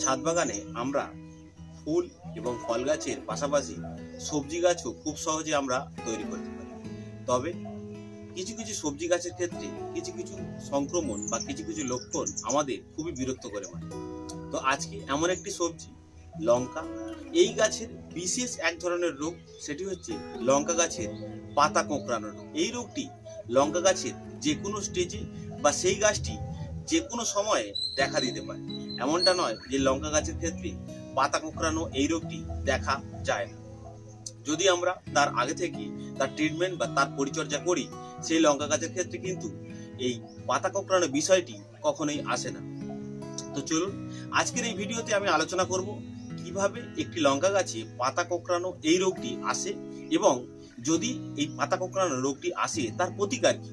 ছাদ বাগানে আমরা ফুল এবং ফল গাছের পাশাপাশি সবজি গাছও খুব সহজে আমরা তৈরি করতে পারি। তবে কিছু কিছু সবজি গাছের ক্ষেত্রে কিছু কিছু সংক্রমণ বা কিছু কিছু লক্ষণ আমাদের খুবই বিরক্ত করে মানে তো আজকে এমন একটি সবজি, লঙ্কা, এই গাছের বিশেষ এক ধরনের রোগ, সেটি হচ্ছে লঙ্কা গাছের পাতা কোঁকড়ানো রোগ। এই রোগটি লঙ্কা গাছের যে কোনো স্টেজে বা সেই গাছটি যে কোনো সময়ে দেখা দিতে পারে। এমনটা নয় যে লঙ্কা গাছের ক্ষেত্রে পাতা কোঁকড়ানো এই রোগটি দেখা যায় না। যদি আমরা তার আগে থেকে তার ট্রিটমেন্ট বা তার পরিচর্যা করি, সেই লঙ্কা গাছের ক্ষেত্রে কিন্তু এই পাতা কোঁকড়ানো বিষয়টি কখনোই আসে না। তো চলুন, আজকের এই ভিডিওতে আমি আলোচনা করব কীভাবে একটি লঙ্কা গাছে পাতা কোঁকড়ানো এই রোগটি আসে এবং যদি এই পাতা কোঁকড়ানো রোগটি আসে, তার প্রতিকার কি?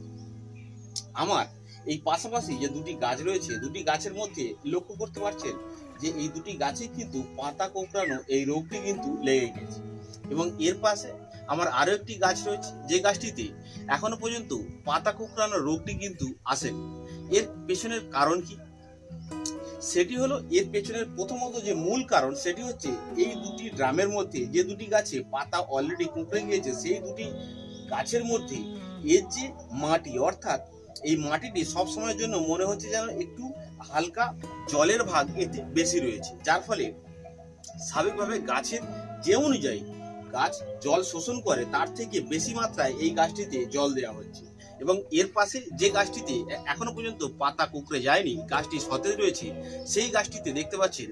আমার এই পাশাপাশি যে দুটি গাছ রয়েছে, দুটি গাছের মধ্যে লক্ষ্য করতে পারছেন যে এই দুটি গাছে কিন্তু পাতা কোঁকড়ানো এই রোগটি কিন্তু লেগে গেছে। এবং এর পাশে আমার আরও একটি গাছ রয়েছে, যে গাছটিতে এখনও পর্যন্ত পাতা কোঁকড়ানো রোগটি কিন্তু আসেনি। এর পেছনের কারণ কি? সেটি হলো এর পেছনের প্রথমত যে মূল কারণ, সেটি হচ্ছে এই দুটি ড্রামের মধ্যে, যে দুটি গাছে পাতা অলরেডি কুঁকড়ে গিয়েছে, সেই দুটি গাছের মধ্যে এর যে মাটি, অর্থাৎ এই মাটিটি সব সময়ের জন্য মনে হচ্ছে যেন একটু হালকা জলের ভাগ এতে বেশি রয়েছে। যার ফলে স্বাভাবিকভাবে গাছের যে অনুযায়ী গাছ জল শোষণ করে, তার থেকে বেশি মাত্রায় এই গাছটিতে জল দেওয়া হচ্ছে। এবং এর পাশে যে গাছটিতে এখনও পর্যন্ত পাতা কুকড়ে যায়নি, গাছটি সতেজ রয়েছে, সেই গাছটিতে দেখতে পাচ্ছেন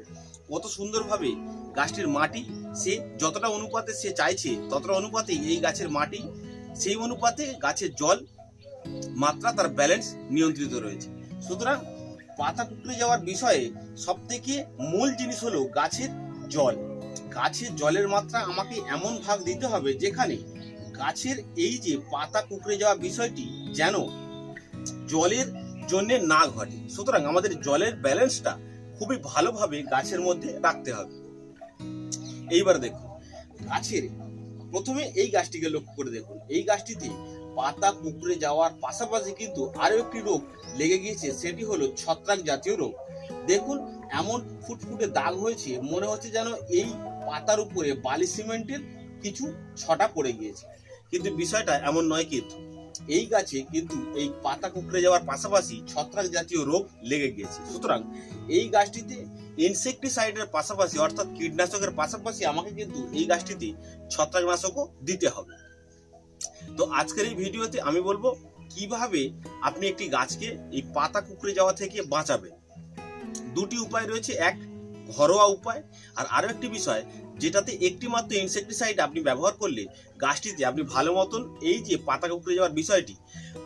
কত সুন্দরভাবে গাছটির মাটি, সে যতটা অনুপাতে সে চাইছে, ততটা অনুপাতে এই গাছের মাটি, সেই অনুপাতে গাছের জল মাত্রা তার ব্যালেন্স নিয়ন্ত্রিত রয়েছে। সুতরাং পাতা কুকড়ে যাওয়ার বিষয়ে সব থেকে মূল জিনিস হলো গাছের জল। গাছের জলের মাত্রা আমাকে এমন ভাগ দিতে হবে যেখানে গাছের এই যে পাতা কুকড়ে যাওয়া বিষয়টি যেন জলের জন্য না ঘটে। সুতরাং আমাদের জলের ব্যালেন্সটা খুবই ভালোভাবে গাছের মধ্যে রাখতে হবে। এইবার দেখুন, গাছের প্রথমে এই গাছটিকে লক্ষ্য করে দেখুন। এই গাছটিতে পাতা কুকড়ে যাওয়ার পাশাপাশি কিন্তু আরও একটি রোগ লেগে গিয়েছে, সেটি হলো ছত্রাক জাতীয় রোগ। দেখুন, এমন ফুটফুটে দাগ হয়েছে, মনে হচ্ছে যেন এই পাতার উপরে বালি সিমেন্টের কিছু ছটা পড়ে গিয়েছে। কিন্তু বিষয়টা এমন নয় কিন্তু, এই গাছে কিন্তু এই পাতা কুকড়ে যাওয়ার পাশাপাশি ছত্রাক জাতীয় রোগ লেগে গিয়েছে। সুতরাং এই গাছটিতে ইনসেকটিসাইডের পাশাপাশি, অর্থাৎ কীটনাশকের পাশাপাশি আমাকে কিন্তু এই গাছটিতে ছত্রাকনাশকও দিতে হবে। তো আজকের এই ভিডিওতে আমি বলব কীভাবে আপনি একটি গাছকে এই পাতা কুকড়ে যাওয়া থেকে বাঁচাবেন। দুটি উপায় রয়েছে। এক, ঘরোয়া উপায়। আর আরও একটি বিষয়, যেটাতে একটি মাত্র ইনসেকটিসাইড আপনি ব্যবহার করলে গাছটিতে আপনি ভালো মতন এই যে পাতা কুকড়ে যাওয়ার বিষয়টি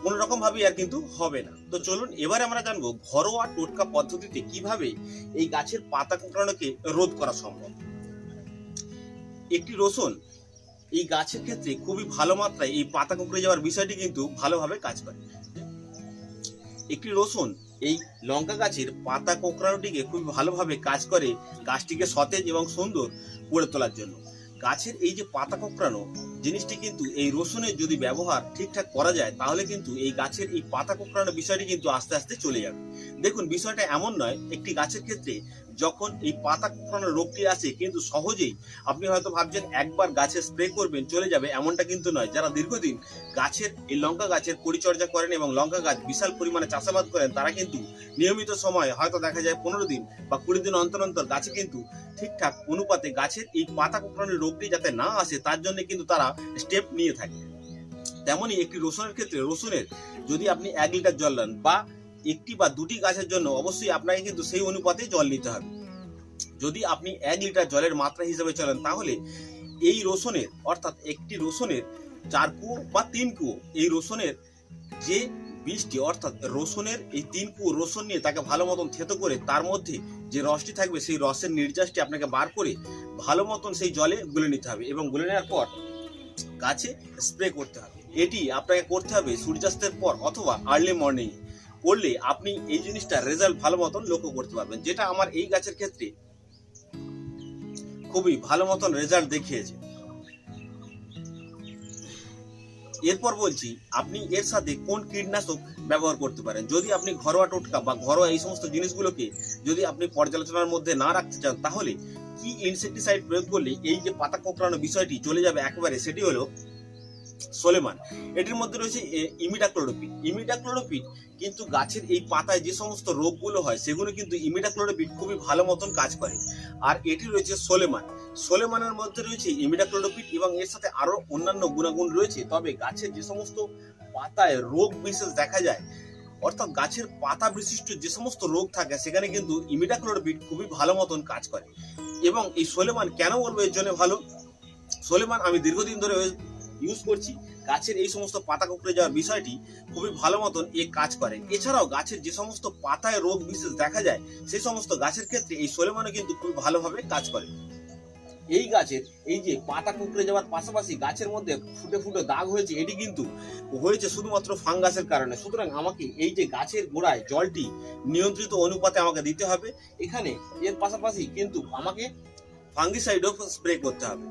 কোনো রকম ভাবে আর কিন্তু হবে না। তো চলুন, এবারে আমরা জানব ঘরোয়া টোটকা পদ্ধতিতে কীভাবে এই গাছের পাতা কুকড়ানোকে রোধ করা সম্ভব। একটি রসুন এই গাছের ক্ষেত্রে খুবই ভালো মাত্রায় এই পাতা কুকড়ে যাওয়ার বিষয়টি কিন্তু ভালোভাবে কাজ করে। একটি রসুন এই লঙ্কা গাছের পাতা কোঁকড়ানোটিকে খুবই ভালোভাবে কাজ করে গাছটিকে সতেজ এবং সুন্দর করে তোলার জন্য। গাছের এই যে পাতা কোঁকড়ানো জিনিসটি কিন্তু এই রসুনের যদি ব্যবহার ঠিকঠাক করা যায়, তাহলে কিন্তু এই গাছের এই পাতা কোঁকড়ানো বিষয়টি কিন্তু আস্তে আস্তে চলে যাবে। দেখুন, বিষয়টা এমন নয়, একটি গাছের ক্ষেত্রে যখন এই পাতা কোঁকড়ানোর রোগটি আসে, কিন্তু সহজেই আপনি হয়তো ভাবছেন একবার গাছে স্প্রে করবেন, চলে যাবে, এমনটা কিন্তু নয়। যারা দীর্ঘদিন গাছের, এই লঙ্কা গাছের পরিচর্যা করেন এবং লঙ্কা গাছ বিশাল পরিমাণে চাষাবাদ করেন, তারা কিন্তু নিয়মিত সময় হয়তো দেখা যায় পনেরো দিন বা কুড়ি দিন অন্তর অন্তর গাছে কিন্তু ঠিকঠাক অনুপাতে গাছের এই পাতা কোঁকড়ানোর রোগটি যাতে না আসে, তার জন্য কিন্তু তারা স্টেপ নিয়ে থাকে। তেমনই একটি রসুনের ক্ষেত্রে, রসুনের যদি আপনি এক লিটার জল নেন বা একটি বা দুটি গাছের জন্য অবশ্যই আপনাকে কিন্তু সেই অনুপাতে জল নিতে হবে। যদি আপনি এক লিটার জলের মাত্রা হিসেবে চলেন, তাহলে এই রসুনের, অর্থাৎ একটি রসুনের চার কুয়ো বা তিন কুয়ো, এই রসুনের যে বীজটি, অর্থাৎ রসুনের এই তিন কুয়ো রসুন নিয়ে তাকে ভালো মতন থেতো করে, তার মধ্যে যে রসটি থাকবে, সেই রসের নির্যাসটি আপনাকে বার করে ভালো মতন সেই জলে গুলে নিতে হবে এবং গুলে নেওয়ার পর গাছে স্প্রে করতে হবে। এটি আপনাকে করতে হবে সূর্যাস্তের পর অথবা আর্লি মর্নিং করলে আপনি এই জিনিসটা রেজাল্ট ভালো মতন লক্ষ্য করতে পারবেন। যেটা আমার এই গাছের ক্ষেত্রে খুবই ভালো মতন রেজাল্ট দেখিয়েছে। এরপর বলছি, আপনি এর সাথে কোন কীটনাশক ব্যবহার করতে পারেন? যদি আপনি ঘরোয়া টোটকা বা ঘরোয়া এই সমস্ত জিনিসগুলোকে যদি আপনি পর্যালোচনার মধ্যে না রাখতে চান, তাহলে কি ইনসেকটিসাইড প্রয়োগ করলে এই যে পাতা কোঁকড়ানো বিষয়টি চলে যাবে একেবারে? সেটি হলো সোলেমান। এটির মধ্যে রয়েছে ইমিডাক্লোরোপিড ইমিডাক্লোরোপিড কিন্তু গাছের এই পাতায় যে সমস্ত রোগগুলো হয়, সেগুলো কিন্তু ইমিডাক্লোরোপিড খুবই ভালো মতন কাজ করে। আর এটি রয়েছে সোলেমান। সোলেমানের মধ্যে রয়েছে ইমিডাক্লোরোপিড এবং এর সাথে আরও অন্যান্য গুণাগুণ রয়েছে। তবে গাছের যে সমস্ত পাতায় রোগ বিশেষ দেখা যায়, অর্থাৎ গাছের পাতা বিশিষ্ট যে সমস্ত রোগ থাকে, সেখানে কিন্তু ইমিডাক্লোরোপিড খুবই ভালো মতন কাজ করে। এবং এই সোলেমান কেন বলব এর জন্য ভালো? সোলেমান আমি দীর্ঘদিন ধরে ইউজ করছি। গাছের এই সমস্ত পাতা কুকড়ে যাওয়ার বিষয়টি খুবই ভালো মতন এ কাজ করে। এছাড়াও গাছের যে সমস্ত পাতায় রোগ বিশেষ দেখা যায় সেই সমস্ত গাছের ক্ষেত্রে এই সোলেমানও কিন্তু খুব ভালোভাবে কাজ করে। এই গাছের, এই যে পাতা কুকড়ে যাওয়ার পাশাপাশি গাছের মধ্যে ফুটে ফুটে দাগ হয়েছে, এটি কিন্তু হয়েছে শুধুমাত্র ফাঙ্গাসের কারণে। সুতরাং আমাকে এই যে গাছের গোড়ায় জলটি নিয়ন্ত্রিত অনুপাতে আমাকে দিতে হবে। এখানে এর পাশাপাশি কিন্তু আমাকে ফাঙ্গিসাইডও স্প্রে করতে হবে।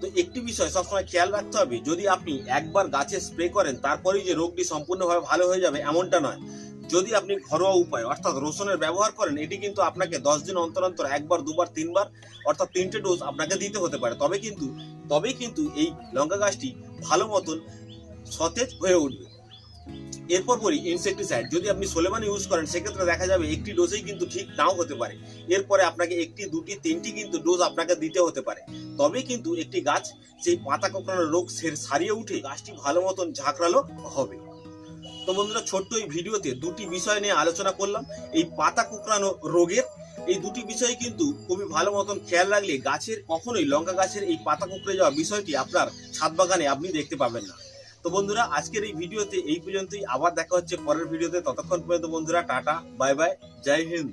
তো একটি বিষয় সবসময় খেয়াল রাখতে হবে, যদি আপনি একবার গাছে স্প্রে করেন, তারপরেই যে রোগটি সম্পূর্ণভাবে ভালো হয়ে যাবে এমনটা নয়। যদি আপনি ঘরোয়া উপায়, অর্থাৎ রসুনের ব্যবহার করেন, এটি কিন্তু আপনাকে দশ দিন অন্তর অন্তর, একবার, দুবার, তিনবার, অর্থাৎ তিনটে ডোজ আপনাকে দিতে হতে পারে। তবে কিন্তু তবে কিন্তু এই লঙ্কা গাছটি ভালো মতন সতেজ হয়ে উঠবে। এরপর বলি ইনসেকটিসাইড যদি আপনি সোলেমান ইউজ করেন, সেক্ষেত্রে দেখা যাবে একটি ডোজেই কিন্তু ঠিক নাও হতে পারে। এরপরে আপনাকে একটি, দুটি, তিনটি কিন্তু ডোজ আপনাকে দিতে হতে পারে। তবে কিন্তু একটি গাছ, সেই পাতা কোঁকড়ানোর রোগ সারিয়ে উঠে গাছটি ভালো মতন ঝাঁকড়ালো হবে। তো বন্ধুরা, ছোট্ট এই ভিডিওতে দুটি বিষয় নিয়ে আলোচনা করলাম। এই পাতা কুকড়ানো রোগের এই দুটি বিষয় কিন্তু খুবই ভালো মতন খেয়াল রাখলে গাছের, কখনোই লঙ্কা গাছের এই পাতা কুকড়ে যাওয়া বিষয়টি আপনার ছাদ বাগানে আপনি দেখতে পাবেন না। তো বন্ধুরা, আজকের এই ভিডিওতে এই পর্যন্তই। আবার দেখা হচ্ছে পরের ভিডিওতে। ততক্ষণ পর্যন্ত বন্ধুরা, টাটা, বাই বাই, জয় হিন্দ।